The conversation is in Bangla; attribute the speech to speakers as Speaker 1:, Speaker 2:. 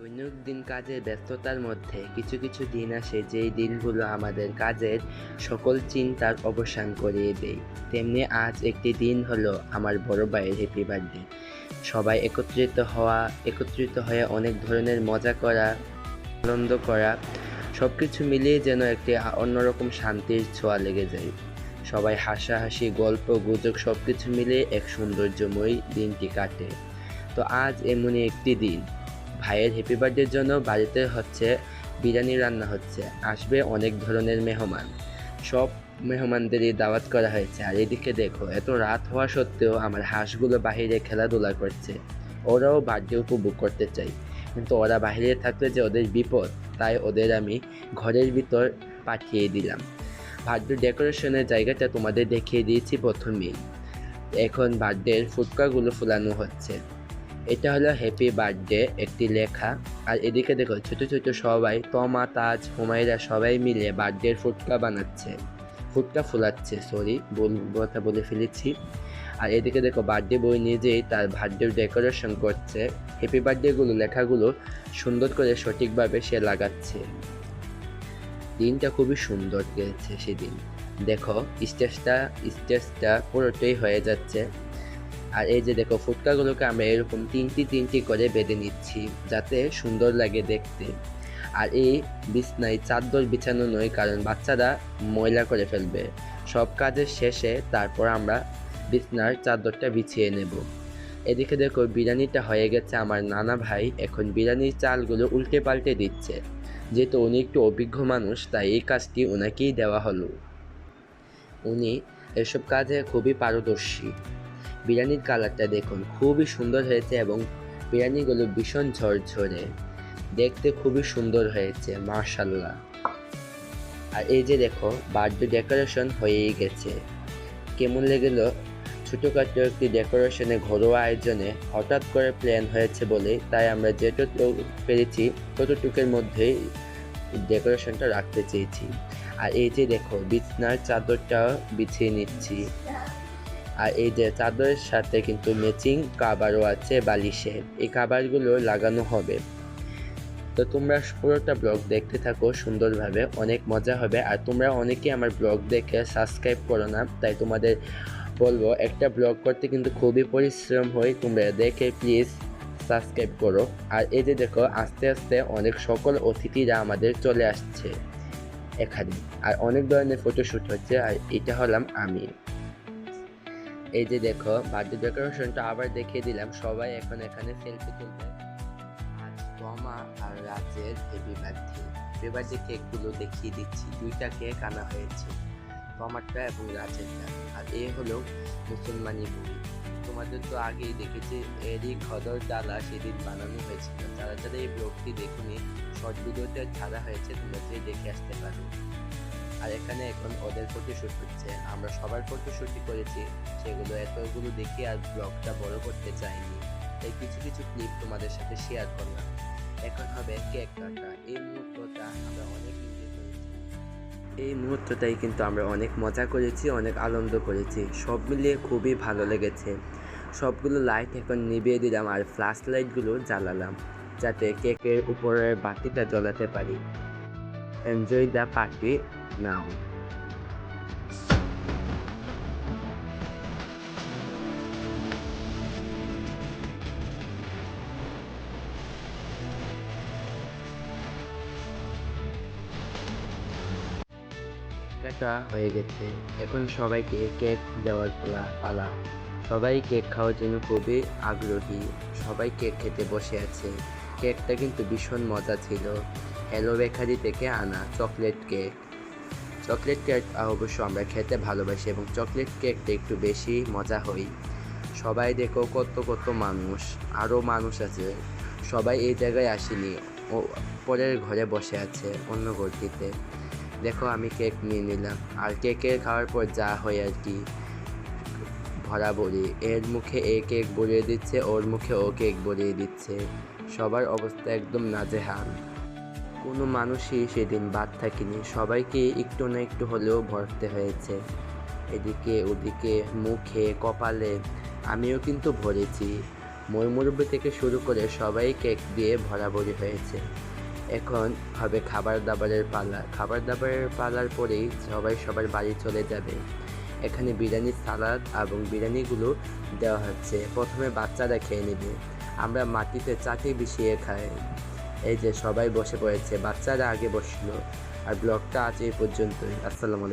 Speaker 1: দৈনন্দিন কাজের ব্যস্ততার মধ্যে কিছু কিছু দিন আসে যেই দিনগুলো আমাদের কাজের সকল চিন্তার অবসান করিয়ে দেয়। তেমনি আজ একটি দিন হলো আমার বড় ভাইয়ের হ্যাপি বার্থডে সবাই একত্রিত হওয়া, একত্রিত হয়ে অনেক ধরনের মজা করা, আনন্দ করা সব কিছু মিলিয়ে যেন একটি অন্যরকম শান্তির ছোঁয়া লেগে যায়। সবাই হাসাহাসি, গল্প, গুজব সব কিছু মিলিয়ে এক সৌন্দর্যময় দিনটি কাটে। তো আজ এমনই একটি দিন। ভাইয়ের হ্যাপি বার্থডের জন্য বাড়িতে হচ্ছে বিরিয়ানি রান্না হচ্ছে। আসবে অনেক ধরনের মেহমান। সব মেহমানদেরই দাওয়াত করা হয়েছে। আর এদিকে দেখো, এত রাত হওয়া সত্ত্বেও আমার হাঁসগুলো বাহিরে খেলাধুলা করছে। ওরাও বার্থডে উপভোগ করতে চাই কিন্তু ওরা বাইরে থাকলে যে ওদের বিপদ, তাই ওদের আমি ঘরের ভিতর পাঠিয়ে দিলাম। বার্থডে ডেকোরেশনের জায়গাটা তোমাদের দেখিয়ে দিয়েছি প্রথমেই। এখন বার্থডের ফুটকাগুলো ফুলানো হচ্ছে। এটা হলো হ্যাপি বার্থডে একটি লেখা। আর এদিকে দেখো, ছোট ছোট সবাই তমা তাজ হুমায়রা সবাই মিলে বার্থডের ফুটকা বানাচ্ছে। ফুটকা ফুলাচ্ছে সরি কথা বলে ফেলেছি। আর এদিকে দেখো বার্থডে বই নিজেই তার বার্থডে ডেকোরেশন করছে। হ্যাপি বার্থডেগুলো লেখাগুলো সুন্দর করে সঠিকভাবে সে লাগাচ্ছে। দিনটা খুবই সুন্দর গেছে সেদিন। দেখো, স্টেজটা স্টেজটা পুরোটাই হয়ে যাচ্ছে। আর এই যে দেখো, ফুটকাগুলোকে আমরা এরকম তিনটি তিনটি করে বেঁধে নিচ্ছি, যাতে সুন্দর লাগে দেখতে। আর এই বিছনায় চাদর বিছানো নয়, কারণ বাচ্চারা ময়লা করে ফেলবে। সব কাজের শেষে তারপর আমরা বিছনার চাদরটা বিছিয়ে নেব। এদিকে দেখো, বিরিয়ানিটা হয়ে গেছে আমার নানা ভাই। এখন বিরিয়ানির চালগুলো উল্টে পাল্টে দিচ্ছে। যেহেতু উনি একটু অভিজ্ঞ মানুষ, তাই এই কাজটি ওনাকেই দেওয়া হলো। উনি এসব কাজে খুবই পারদর্শী। বিরিয়ানির কালারটা দেখুন, খুবই সুন্দর হয়েছে এবং বিরিয়ানিগুলো ভীষণ ঝরঝরে। দেখতে খুবই সুন্দর হয়েছে মার্শাল্লাহ আর এই যে দেখো, বার্থডে ডেকোরেশন হয়েই গেছে। কেমন লেগেলো? ছোটোখাটো একটি ডেকোরেশনে ঘরোয়া আয়োজনে হঠাৎ করে প্ল্যান হয়েছে বলে, তাই আমরা যেটুকু পেরেছি, ততটুকের মধ্যেই ডেকোরেশনটা রাখতে চেয়েছি। আর এই যে দেখো, বিছনার চাদরটাও বিছিয়ে নিচ্ছি। আর এই যে চাদরের সাথে কিন্তু ম্যাচিং কাবারও আছে বালিশের এই কাবারগুলো লাগানো হবে। তো তোমরা পুরোটা ব্লগ দেখতে থাকো, সুন্দরভাবে। অনেক মজা হবে। আর তোমরা অনেকেই আমার ব্লগ দেখে সাবস্ক্রাইব করো না, তাই তোমাদের বলব, একটা ব্লগ করতে কিন্তু খুবই পরিশ্রম হয়। তোমরা দেখে প্লিজ সাবস্ক্রাইব করো। আর এই যে দেখো, আস্তে আস্তে অনেক সকল অতিথিরা আমাদের চলে আসছে এখানে। আর অনেক ধরনের ফটোশ্যুট হচ্ছে। আর এটা হলাম আমি। এই যে দেখো বার্থডে ডেকোরেশনটা আবার দেখিয়ে দিলাম, সবাই এখন এখানে সেলফি তুলবে। আজ তমা আর রাজের হেভি বার্থডে হেভি বার্থডে কেকগুলো দেখিয়ে দিচ্ছি, দুইটা কেক আনা হয়েছে টমাটটা এবং রাজেরটা। আর এ হলো মুসলমানি বই তোমাদের তো আগেই দেখেছি, এরই খদর ডালা সেদিন বানানো হয়েছিল। যারা যারা এই ব্লগটি দেখুনি শর্ট ভিডিওতে ছাড়া হয়েছে, তোমরা যে দেখে আসতে পারো। আর এখানে এখন ওদের ফটোশ্যুট হচ্ছে। আমরা সবার ফটোশ্যুটই করেছি। সেগুলো এতগুলো দেখে আর ব্লগটা বড় করতে চাইনি। তাই কিছু কিছু ক্লিপ তোমাদের সাথে শেয়ার করলাম। এখন হবে কেক কাটা। এই মুহূর্তটা আমরা অনেক এনজয় করেছি। এই মুহূর্তটাই কিন্তু আমরা অনেক মজা করেছি, অনেক আনন্দ করেছি। সব মিলিয়ে খুবই ভালো লেগেছে। সবগুলো লাইট এখন নিভিয়ে দিলাম আর ফ্ল্যাশ লাইটগুলো জ্বালালাম। যাতে কেকের উপরের বাতিটা জ্বলাতে পারি। এনজয় দ্য পার্টি নাও কাটা হয়ে গেছে। এখন সবাইকে কেক দেওয়ার পালা পালা। সবাই কেক খাওয়ার জন্য খুবই আগ্রহী। সবাই কেক খেতে বসে আছে। কেকটা কিন্তু ভীষণ মজা ছিল। হ্যালো বেকারি থেকে আনা চকলেট কেক চকলেট কেক অবশ্য আমরা খেতে ভালোবাসি এবং চকলেট কেকটা একটু বেশি মজা হই সবাই দেখো কত কত মানুষ আরও মানুষ আছে। সবাই এই জায়গায় আসেনি। ও পরের ঘরে বসে আছে অন্য ঘরটিতে। দেখো আমি কেক নিয়ে নিলাম। আর কেকের খাওয়ার পর যা হয় আর কি ভরাভরি এর মুখে এ কেক বলিয়ে দিচ্ছে, ওর মুখে ও কেক বলিয়ে দিচ্ছে। সবার অবস্থা একদম নাজেহাল। কোনো মানুষই সেদিন বাদ থাকেনি। সবাইকে একটু না একটু হলেও ভরতে হয়েছে। এদিকে, ওদিকে, মুখে, কপালে। আমিও কিন্তু ভরেছি। ময়মুরব্বী থেকে শুরু করে সবাই কেক দিয়ে ভরাভরি হয়েছে। এখন হবে খাবার দাবারের পালা। খাবার দাবারের পালার পরেই সবাই সবার বাড়ি চলে যাবে। এখানে বিরিয়ানি, সালাদ এবং বিরিয়ানিগুলো দেওয়া হচ্ছে। প্রথমে বাচ্চারা খেয়ে নেবে। আমরা মাটিতে চাটি বিছিয়ে খাই। এই যে সবাই বসে পড়েছে বাচ্চারা আগে বসল আর ব্লগটা আজ এই পর্যন্তই। আসসালামু